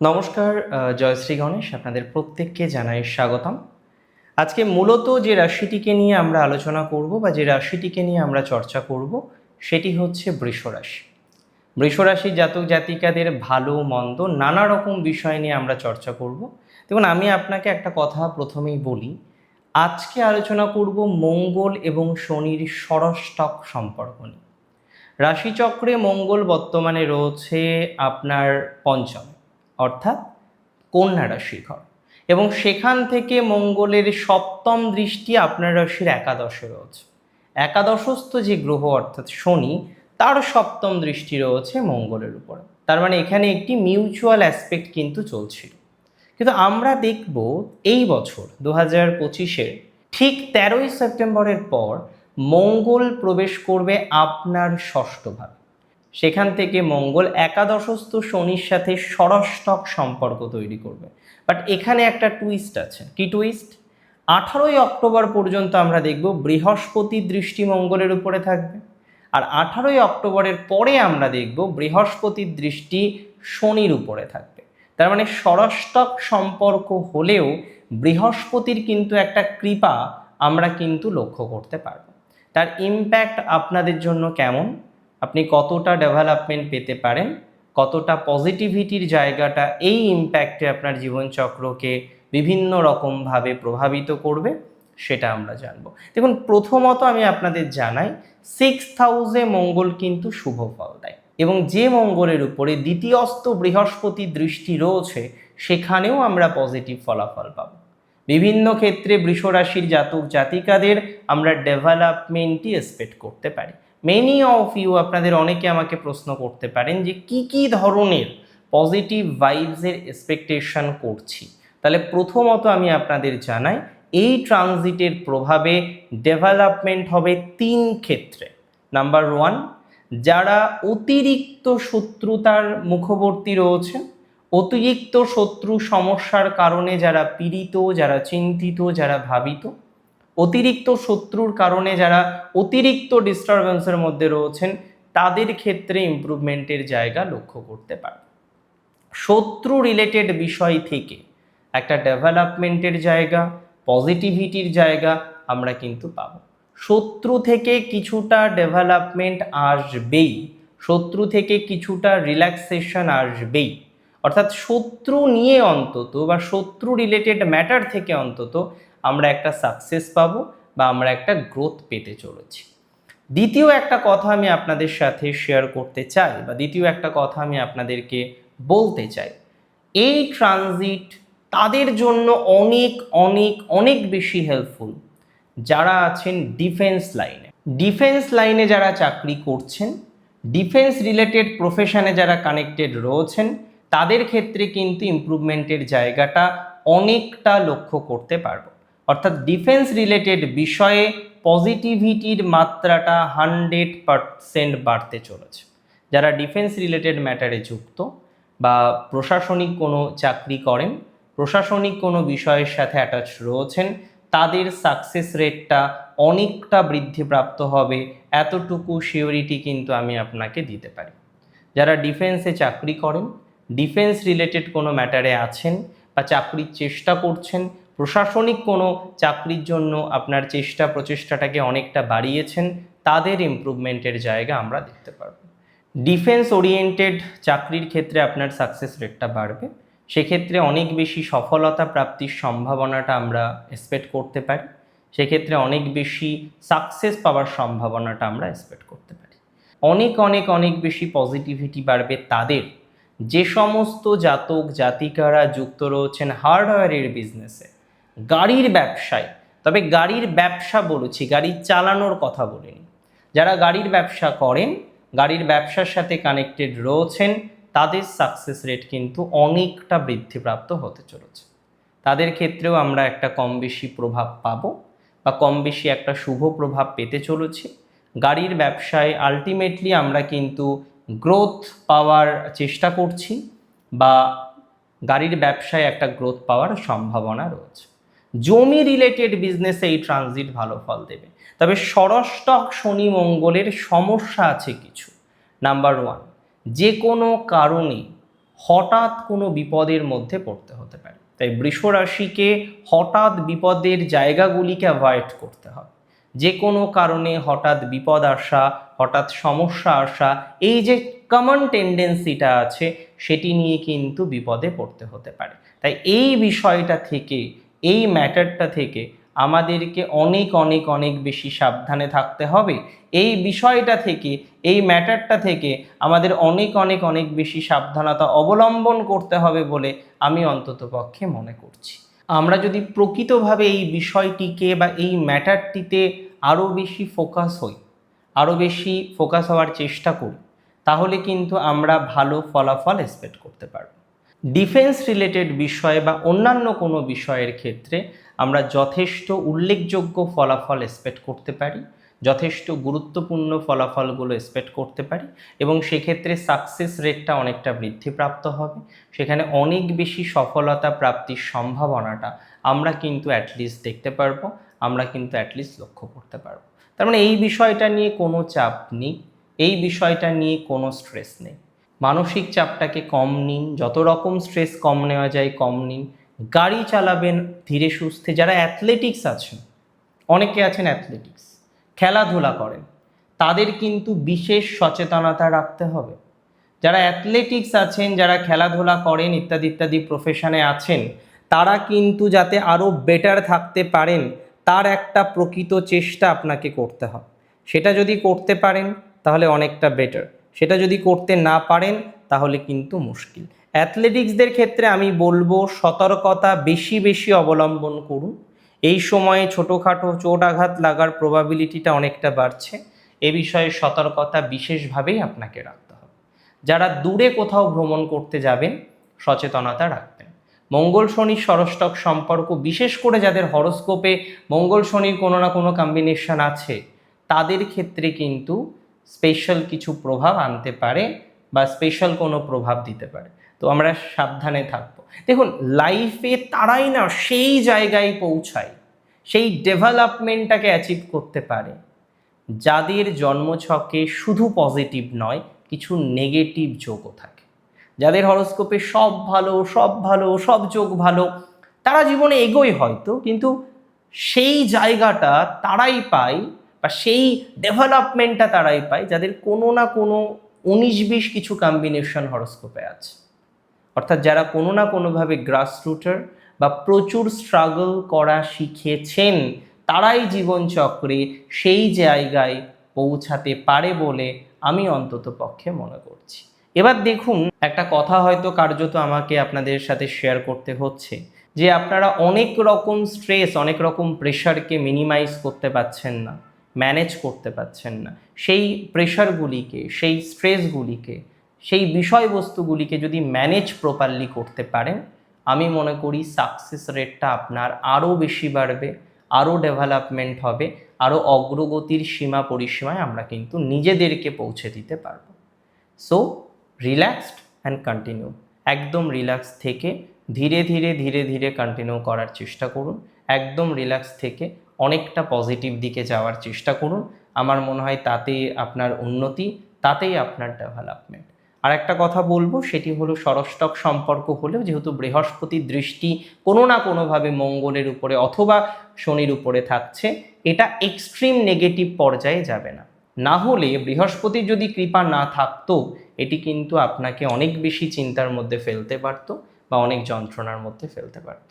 নমস্কার জয়শ্রী গণেশ, আপনাদের প্রত্যেককে জানাই স্বাগতম। আজকে মূলত যে রাশিটিকে নিয়ে আমরা আলোচনা করব বা যে রাশিটিকে নিয়ে আমরা চর্চা করব, সেটি হচ্ছে বৃষ রাশি। বৃষ রাশির জাতক জাতিকাদের ভালো, মন্দ নানা রকম বিষয় নিয়ে আমরা চর্চা করব। দেখুন, আমি আপনাকে একটা কথা প্রথমেই বলি, আজকে আলোচনা করব মঙ্গল এবং শনির ষড়ষ্টক সম্পর্ক নিয়ে। রাশিচক্রে মঙ্গল বর্তমানে রয়েছে আপনার পঞ্চম। অর্থাৎ কন্যা রাশির ঘর এবং সেখান থেকে মঙ্গলের সপ্তম দৃষ্টি আপনার রাশির একাদশে রয়েছে। একাদশস্থ যে গ্রহ অর্থাৎ শনি, তার সপ্তম দৃষ্টি রয়েছে মঙ্গলের উপরে। তার মানে এখানে একটি মিউচুয়াল অ্যাসপেক্ট কিন্তু চলছিল। কিন্তু আমরা দেখব এই বছর দু হাজার পঁচিশের ঠিক তেরোই সেপ্টেম্বরের পর মঙ্গল প্রবেশ করবে আপনার ষষ্ঠভাবে সেখান থেকে মঙ্গল একাদশস্থ শনির সাথে ষড়ষ্টক সম্পর্ক তৈরি করবে। বাট এখানে একটা টুইস্ট আছে। কি টুইস্ট আঠারোই অক্টোবর পর্যন্ত আমরা দেখব বৃহস্পতির দৃষ্টি মঙ্গলের উপরে থাকবে। আর আঠারোই অক্টোবরের পরে আমরা দেখব বৃহস্পতির দৃষ্টি শনির উপরে থাকবে। তার মানে ষড়ষ্টক সম্পর্ক হলেও বৃহস্পতির কিন্তু একটা কৃপা আমরা কিন্তু লক্ষ্য করতে পারব। তার ইম্প্যাক্ট আপনাদের জন্য কেমন? আপনি কতটা ডেভেলপমেন্ট পেতে পারেন, কতটা পজিটিভিটির জায়গাটা এই ইম্প্যাক্টে আপনার জীবনচক্রকে বিভিন্ন রকমভাবে প্রভাবিত করবে, সেটা আমরা জানব। দেখুন, প্রথমত আমি আপনাদের জানাই সিক্স হাউসে মঙ্গল কিন্তু শুভ ফল দেয় এবং যে মঙ্গলের উপরে দ্বিতীয়স্ত বৃহস্পতি দৃষ্টি রয়েছে, সেখানেও আমরা পজিটিভ ফলাফল পাবো। বিভিন্ন ক্ষেত্রে বৃষরাশির জাতক জাতিকাদের আমরা ডেভেলপমেন্টই এক্সপেক্ট করতে পারি। মেনি অফ ইউ আপনাদের অনেকে আমাকে প্রশ্ন করতে পারেন যে কি কি ধরনের পজিটিভ ভাইবসের এক্সপেকটেশন করছি। তাহলে প্রথমত আমি আপনাদের জানাই, এই ট্রানজিটের প্রভাবে ডেভেলপমেন্ট হবে তিন ক্ষেত্রে। নাম্বার ওয়ান যারা অতিরিক্ত শত্রুতার মুখবর্তী রয়েছেন, অতিরিক্ত শত্রু সমস্যার কারণে যারা পীড়িত, যারা চিন্তিত, যারা ভাবিত অতিরিক্ত শত্রুর কারণে যারা অতিরিক্ত ডিস্টারবেন্সের মধ্যে রয়েছেন, তাদের ক্ষেত্রে ইমপ্রুভমেন্টের জায়গা লক্ষ্য করতে পারে শত্রু রিলেটেড বিষয় থেকে একটা ডেভেলপমেন্টের জায়গা পজিটিভিটির জায়গা আমরা কিন্তু পাবো। শত্রু থেকে কিছুটা ডেভেলপমেন্ট আসবেই, শত্রু থেকে কিছুটা রিল্যাক্সেশন আসবেই। অর্থাৎ শত্রু নিয়ে অন্তত বা শত্রু রিলেটেড ম্যাটার থেকে অন্তত আমরা একটা সাকসেস পাবো বা আমরা একটা গ্রোথ পেতে চলেছি। দ্বিতীয় একটা কথা আমি আপনাদের সাথে শেয়ার করতে চাই বা দ্বিতীয় একটা কথা আমি আপনাদেরকে বলতে চাই। এই ট্রানজিট তাদের জন্য অনেক অনেক অনেক বেশি হেল্পফুল যারা আছেন ডিফেন্স লাইনে ডিফেন্স লাইনে যারা চাকরি করছেন ডিফেন্স রিলেটেড প্রফেশনে যারা কানেক্টেড রয়েছেন, তাদের ক্ষেত্রে কিন্তু ইমপ্রুভমেন্টের জায়গাটা অনেকটা লক্ষ্য করতে পারব। অর্থাৎ ডিফেন্স রিলেটেড বিষয়ে পজিটিভিটির মাত্রাটা হান্ড্রেড পারসেন্ট বাড়তে চলেছে। যারা ডিফেন্স রিলেটেড ম্যাটারে যুক্ত বা প্রশাসনিক কোনো চাকরি করেন, প্রশাসনিক কোনো বিষয়ের সাথে অ্যাটাচ রয়েছেন, তাদের সাকসেস রেটটা অনেকটা বৃদ্ধিপ্রাপ্ত হবে, এতটুকু সিওরিটি কিন্তু আমি আপনাকে দিতে পারি। যারা ডিফেন্সে চাকরি করেন ডিফেন্স রিলেটেড কোনো ম্যাটারে আছেন বা চাকরির চেষ্টা করছেন প্রশাসনিক কোনো চাকরির জন্য আপনার চেষ্টা প্রচেষ্টাটাকে অনেকটা বাড়িয়েছেন, তাদের ইমপ্রুভমেন্টের জায়গা আমরা দেখতে পারব। ডিফেন্স ওরিয়েন্টেড চাকরির ক্ষেত্রে আপনার সাকসেস রেটটা বাড়বে। সেক্ষেত্রে অনেক বেশি সফলতা প্রাপ্তির সম্ভাবনাটা আমরা এক্সপেক্ট করতে পারি। সেক্ষেত্রে অনেক বেশি সাকসেস পাওয়ার সম্ভাবনাটা আমরা এক্সপেক্ট করতে পারি। অনেক অনেক অনেক বেশি পজিটিভিটি বাড়বে তাদের। যে সমস্ত জাতক, জাতিকারা যুক্ত রয়েছেন হার্ডওয়্যারের বিজনেসে গাড়ির ব্যবসায়, তবে গাড়ির ব্যবসা বলেছি, গাড়ি চালানোর কথা বলিনি। যারা গাড়ির ব্যবসা করেন, গাড়ির ব্যবসার সাথে কানেক্টেড রয়েছেন, তাদের সাকসেস রেট কিন্তু অনেকটা বৃদ্ধিপ্রাপ্ত হতে চলেছে। তাদের ক্ষেত্রেও আমরা একটা কম বেশি প্রভাব পাবো বা কম বেশি একটা শুভ প্রভাব পেতে চলেছি। গাড়ির ব্যবসায় আলটিমেটলি আমরা কিন্তু গ্রোথ পাওয়ার চেষ্টা করছি বা গাড়ির ব্যবসায় একটা গ্রোথ পাওয়ার সম্ভাবনা রয়েছে। জমি রিলেটেড বিজনেসে এই ট্রানজিট ভালো ফল দেবে। তবে ষড়ষ্টক শনি মঙ্গলের সমস্যা আছে কিছু। নাম্বার ওয়ান যে কোনো কারণে হঠাৎ কোনো বিপদের মধ্যে পড়তে হতে পারে। তাই বৃষ রাশিকে হঠাৎ বিপদের জায়গাগুলিকে অ্যাভয়েড করতে হবে। যে কোনো কারণে হঠাৎ বিপদ আসা, হঠাৎ সমস্যা আসা, এই যে কমন টেন্ডেন্সিটা আছে, সেটি নিয়ে কিন্তু বিপদে পড়তে হতে পারে। তাই এই বিষয়টা থেকে এই ম্যাটারটা থেকে আমাদেরকে অনেক অনেক অনেক বেশি সাবধানে থাকতে হবে। এই বিষয়টা থেকে, এই ম্যাটারটা থেকে আমাদের অনেক অনেক অনেক বেশি সাবধানতা অবলম্বন করতে হবে বলে আমি অন্তত পক্ষে মনে করছি। আমরা যদি প্রকৃতভাবে এই বিষয়টিকে বা এই ম্যাটারটিতে আরও বেশি ফোকাস হই, আরও বেশি ফোকাস হওয়ার চেষ্টা করি, তাহলে কিন্তু আমরা ভালো ফলাফল এক্সপেক্ট করতে পারব। ডিফেন্স রিলেটেড বিষয়ে বা অন্যান্য কোনো বিষয়ের ক্ষেত্রে আমরা যথেষ্ট উল্লেখযোগ্য ফলাফল এক্সপেক্ট করতে পারি, যথেষ্ট গুরুত্বপূর্ণ ফলাফলগুলো এক্সপেক্ট করতে পারি এবং সেক্ষেত্রে সাকসেস রেটটা অনেকটা বৃদ্ধিপ্রাপ্ত হবে। সেখানে অনেক বেশি সফলতা প্রাপ্তির সম্ভাবনাটা আমরা কিন্তু অ্যাটলিস্ট দেখতে পারব, আমরা কিন্তু অ্যাটলিস্ট লক্ষ্য করতে পারব। তার মানে এই বিষয়টা নিয়ে কোনো চাপ নেই, এই বিষয়টা নিয়ে কোনো স্ট্রেস নেই। মানসিক চাপটাকে কম নিন, যত রকম স্ট্রেস কম নেওয়া যায় কম নিন। গাড়ি চালাবেন, ধীরে সুস্থে। যারা অ্যাথলেটিক্স আছেন, অনেকে আছেন অ্যাথলেটিক্স খেলাধুলা করেন, তাদের কিন্তু বিশেষ সচেতনতা রাখতে হবে। যারা অ্যাথলেটিক্স আছেন, যারা খেলাধুলা করেন, ইত্যাদি ইত্যাদি প্রফেশনে আছেন, তারা কিন্তু যাতে আরও বেটার থাকতে পারেন, তার একটা প্রকৃত চেষ্টা আপনাকে করতে হবে। সেটা যদি করতে পারেন, তাহলে অনেকটা বেটার সেটা যদি করতে না পারেন, তাহলে কিন্তু মুশকিল। অ্যাথলেটিক্সদের ক্ষেত্রে আমি বলব, সতর্কতা বেশি বেশি অবলম্বন করুন। এই সময়ে ছোটোখাটো চোট আঘাত লাগার প্রবাবিলিটিটা অনেকটা বাড়ছে। এ বিষয়ে সতর্কতা বিশেষভাবেই আপনাকে রাখতে হবে। যারা দূরে কোথাও ভ্রমণ করতে যাবেন, সচেতনতা রাখবেন। মঙ্গল শনির ষরষ্টক সম্পর্ক, বিশেষ করে যাদের হরস্কোপে মঙ্গল শনির কোনো না কোনো কম্বিনেশন আছে, তাদের ক্ষেত্রে কিন্তু স্পেশাল কিছু প্রভাব আনতে পারে বা স্পেশাল কোনো প্রভাব দিতে পারে। তো আমরা সাবধানে থাকব। দেখুন লাইফে তারাই না সেই জায়গায় পৌঁছায়, সেই ডেভেলপমেন্টটাকে অ্যাচিভ করতে পারে, যাদের জন্মছকে শুধু পজিটিভ নয়, কিছু নেগেটিভ যোগও থাকে। যাদের হরস্কোপে সব ভালো সব ভালো, সব যোগ ভালো, তারা জীবনে এগোয় হয়তো, কিন্তু সেই জায়গাটা তারাই পায় বা সেই ডেভেলপমেন্টটা তারাই পায় যাদের কোনো না কোনো উনিশ বিশ কিছু কম্বিনেশন হরস্কোপে আছে। অর্থাৎ যারা কোনো না কোনোভাবে গ্রাস রুটার বা প্রচুর স্ট্রাগল করা শিখেছেন, তারাই জীবনচক্রে সেই জায়গায় পৌঁছাতে পারে বলে আমি অন্তত পক্ষে মনে করছি। এবার দেখুন, একটা কথা হয়তো কার্যত আমাকে আপনাদের সাথে শেয়ার করতে হচ্ছে, যে আপনারা অনেক রকম স্ট্রেস অনেক রকম প্রেশারকে মিনিমাইজ করতে পারছেন না। ম্যানেজ করতে পারছেন না। সেই প্রেশারগুলিকে সেই স্ট্রেসগুলিকে সেই বিষয়বস্তুগুলিকে যদি ম্যানেজ প্রপারলি করতে পারেন, আমি মনে করি সাকসেস রেটটা আপনার আরও বেশি বাড়বে আরও ডেভেলপমেন্ট হবে আরও অগ্রগতির সীমা পরিসীমায় আমরা কিন্তু নিজেদেরকে পৌঁছে দিতে পারব। সো রিল্যাক্সড অ্যান্ড কন্টিনিউ একদম রিল্যাক্স থেকে ধীরে ধীরে ধীরে ধীরে কন্টিনিউ করার চেষ্টা করুন। একদম রিল্যাক্স থেকে অনেকটা পজিটিভ দিকে যাওয়ার চেষ্টা করুন। আমার মনে হয় তাতে আপনার উন্নতি, তাতেই আপনার ডেভেলপমেন্ট আর একটা কথা বলব, সেটি হলো সরষ্টক সম্পর্ক হলেও যেহেতু বৃহস্পতির দৃষ্টি কোনো না কোনোভাবে মঙ্গলের উপরে অথবা শনির উপরে থাকছে, এটা এক্সট্রিম নেগেটিভ পর্যায়ে যাবে না। না হলে বৃহস্পতির যদি কৃপা না থাকতো, এটি কিন্তু আপনাকে অনেক বেশি চিন্তার মধ্যে ফেলতে পারতো বা অনেক যন্ত্রণার মধ্যে ফেলতে পারতো।